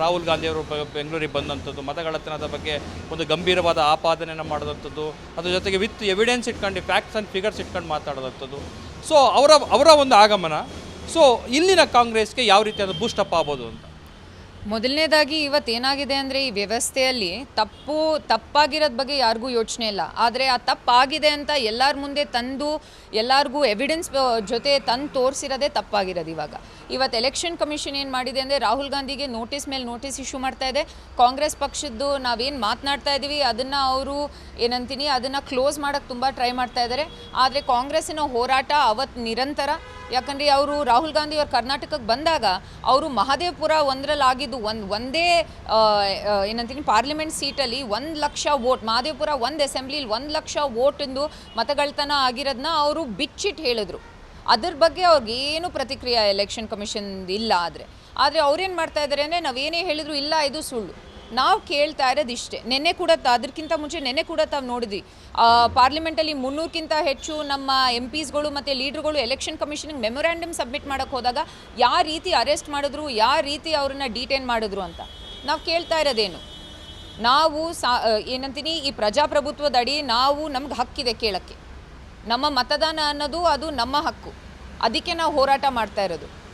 ರಾಹುಲ್ ಗಾಂಧಿಯವರು ಬೆಂಗಳೂರಿಗೆ ಬಂದಂಥದ್ದು ಮತಗಳತನದ ಬಗ್ಗೆ ಒಂದು ಗಂಭೀರವಾದ ಆಪಾದನೆಯನ್ನು ಮಾಡಿದಂಥದ್ದು, ಅದ್ರ ಜೊತೆಗೆ ವಿತ್ ಎವಿಡೆನ್ಸ್ ಇಟ್ಕೊಂಡು ಫ್ಯಾಕ್ಟ್ಸ್ ಆ್ಯಂಡ್ ಫಿಗರ್ಸ್ ಇಟ್ಕೊಂಡು ಮಾತಾಡೋದಂಥದ್ದು. ಸೊ ಅವರ ಅವರ ಒಂದು ಆಗಮನ. ಸೊ ಇಲ್ಲಿನ ಕಾಂಗ್ರೆಸ್ಗೆ ಯಾವ ರೀತಿಯಾದ ಬೂಸ್ಟಪ್ ಆಗ್ಬೋದು ಅಂತ? ಮೊದಲನೇದಾಗಿ ಇವತ್ತೇನಾಗಿದೆ ಅಂದರೆ ಈ ವ್ಯವಸ್ಥೆಯಲ್ಲಿ ತಪ್ಪು, ತಪ್ಪಾಗಿರೋದ್ ಬಗ್ಗೆ ಯಾರಿಗೂ ಯೋಚನೆ ಇಲ್ಲ. ಆದರೆ ಆ ತಪ್ಪಾಗಿದೆ ಅಂತ ಎಲ್ಲರ ಮುಂದೆ ತಂದು, ಎಲ್ಲರಿಗೂ ಎವಿಡೆನ್ಸ್ ಜೊತೆ ತಂದು ತೋರಿಸಿರೋದೇ ತಪ್ಪಾಗಿರೋದು ಇವಾಗ. ಇವತ್ತು ಎಲೆಕ್ಷನ್ ಕಮಿಷನ್ ಏನು ಮಾಡಿದೆ ಅಂದರೆ ರಾಹುಲ್ ಗಾಂಧಿಗೆ ನೋಟಿಸ್ ಮೇಲೆ ನೋಟಿಸ್ ಇಶ್ಯೂ ಮಾಡ್ತಾ ಇದೆ. ಕಾಂಗ್ರೆಸ್ ಪಕ್ಷದ್ದು ನಾವೇನು ಮಾತನಾಡ್ತಾ ಇದ್ದೀವಿ ಅದನ್ನು ಅವರು ಏನಂತೀನಿ, ಅದನ್ನು ಕ್ಲೋಸ್ ಮಾಡೋಕ್ಕೆ ತುಂಬ ಟ್ರೈ ಮಾಡ್ತಾ ಇದ್ದಾರೆ ಆದರೆ ಕಾಂಗ್ರೆಸ್ಸಿನ ಹೋರಾಟ ಅವತ್ತು ನಿರಂತರ ಯಾಕಂದರೆ ಅವರು ರಾಹುಲ್ ಗಾಂಧಿ ಅವರು ಕರ್ನಾಟಕಕ್ಕೆ ಬಂದಾಗ ಅವರು ಮಹದೇವಪುರ ಒಂದರಲ್ಲಿ ಆಗಿದ್ದು ಒಂದು ಒಂದೇ ಏನಂತೀನಿ, ಪಾರ್ಲಿಮೆಂಟ್ ಸೀಟಲ್ಲಿ ಒಂದು ಲಕ್ಷ ವೋಟ್, ಮಹದೇವಪುರ ಒಂದು ಅಸೆಂಬ್ಲಿಲಿ ಒಂದು ಲಕ್ಷ ವೋಟಿಂದು ಮತಗಳತನ ಆಗಿರೋದನ್ನ ಅವರು ಬಿಚ್ಚಿಟ್ಟು ಹೇಳಿದ್ರು. ಅದ್ರ ಬಗ್ಗೆ ಅವ್ರಿಗೇನು ಪ್ರತಿಕ್ರಿಯೆ ಎಲೆಕ್ಷನ್ ಕಮಿಷನ್ ಇಲ್ಲ ಆದರೆ. ಆದರೆ ಅವ್ರೇನು ಮಾಡ್ತಾ ಇದ್ದಾರೆ ಅಂದರೆ ನಾವೇನೇ ಹೇಳಿದ್ರು ಇಲ್ಲ, ಇದು ಸುಳ್ಳು. ನಾವು ಕೇಳ್ತಾ ಇರೋದು ಇಷ್ಟೇ. ನೆನ್ನೆ ಕೂಡ ಅದಕ್ಕಿಂತ ಮುಂಚೆ ನೆನ್ನೆ ಕೂಡ ತಾವು ನೋಡಿದ್ವಿ. ಪಾರ್ಲಿಮೆಂಟಲ್ಲಿ ಮುನ್ನೂರಕ್ಕಿಂತ ಹೆಚ್ಚು ನಮ್ಮ ಎಂ ಪಿಸ್ಗಳು ಮತ್ತು ಲೀಡ್ರುಗಳು ಎಲೆಕ್ಷನ್ ಕಮಿಷನ್ಗೆ ಮೆಮೊರ್ಯಾಂಡಮ್ ಸಬ್ಮಿಟ್ ಮಾಡೋಕ್ಕೆ ಹೋದಾಗ ಯಾವ ರೀತಿ ಅರೆಸ್ಟ್ ಮಾಡಿದ್ರು, ಯಾವ ರೀತಿ ಅವ್ರನ್ನ ಡಿಟೈನ್ ಮಾಡಿದ್ರು ಅಂತ. ನಾವು ಕೇಳ್ತಾ ಇರೋದೇನು? ನಾವು ಸಾ ಏನಂತೀನಿ, ಈ ಪ್ರಜಾಪ್ರಭುತ್ವದಡಿ ನಾವು ನಮ್ಗೆ ಹಕ್ಕಿದೆ ಕೇಳೋಕ್ಕೆ. ನಮ್ಮ ಮತದಾನ ಅನ್ನೋದು ಅದು ನಮ್ಮ ಹಕ್ಕು. ಅದಕ್ಕೆ ನಾವು ಹೋರಾಟ ಮಾಡ್ತಾ ಇರೋದು.